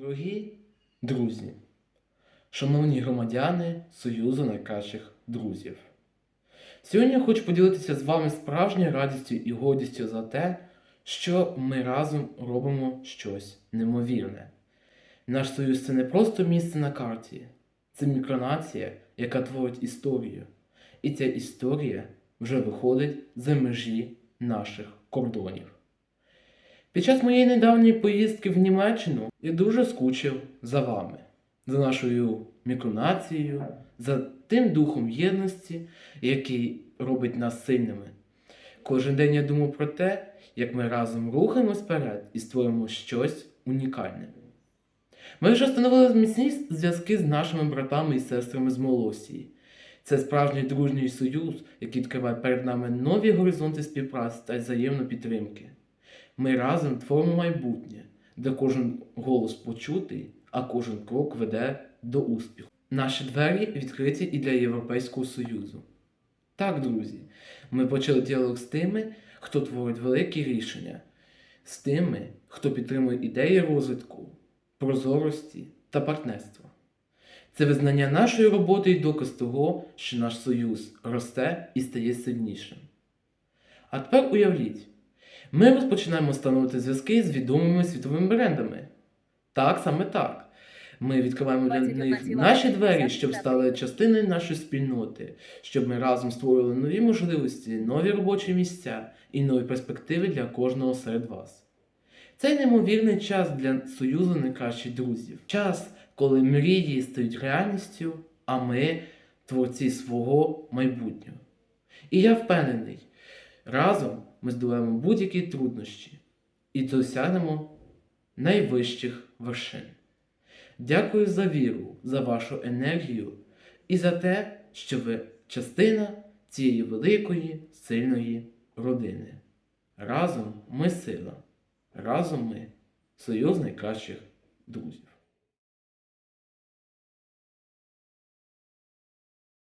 Дорогі друзі, шановні громадяни Союзу найкращих друзів. Сьогодні я хочу поділитися з вами справжньою радістю і гордістю за те, що ми разом робимо щось неймовірне. Наш союз це не просто місце на карті, це мікронація, яка творить історію. І ця історія вже виходить за межі наших кордонів. Під час моєї недавньої поїздки в Німеччину я дуже скучив за вами, за нашою мікронацією, за тим духом єдності, який робить нас сильними. Кожен день я думав про те, як ми разом рухаємось вперед і створимо щось унікальне. Ми вже встановили міцні зв'язки з нашими братами і сестрами з Молосії. Це справжній дружній союз, який відкриває перед нами нові горизонти співпраці та взаємної підтримки. Ми разом творимо майбутнє, де кожен голос почутий, а кожен крок веде до успіху. Наші двері відкриті і для Європейського Союзу. Так, друзі, ми почали діалог з тими, хто творить великі рішення, з тими, хто підтримує ідеї розвитку, прозорості та партнерства. Це визнання нашої роботи і доказ того, що наш союз росте і стає сильнішим. А тепер уявіть, ми розпочинаємо встановити зв'язки з відомими світовими брендами. Так, саме так. Ми відкриваємо для них наші двері, щоб стали частиною нашої спільноти, щоб ми разом створили нові можливості, нові робочі місця і нові перспективи для кожного серед вас. Це неймовірний час для Союзу найкращих друзів. Час, коли мрії стають реальністю, а ми творці свого майбутнього. І я впевнений, разом ми здолаємо будь-які труднощі і досягнемо найвищих вершин. Дякую за віру, за вашу енергію і за те, що ви частина цієї великої, сильної родини. Разом ми сила, разом ми союз найкращих друзів.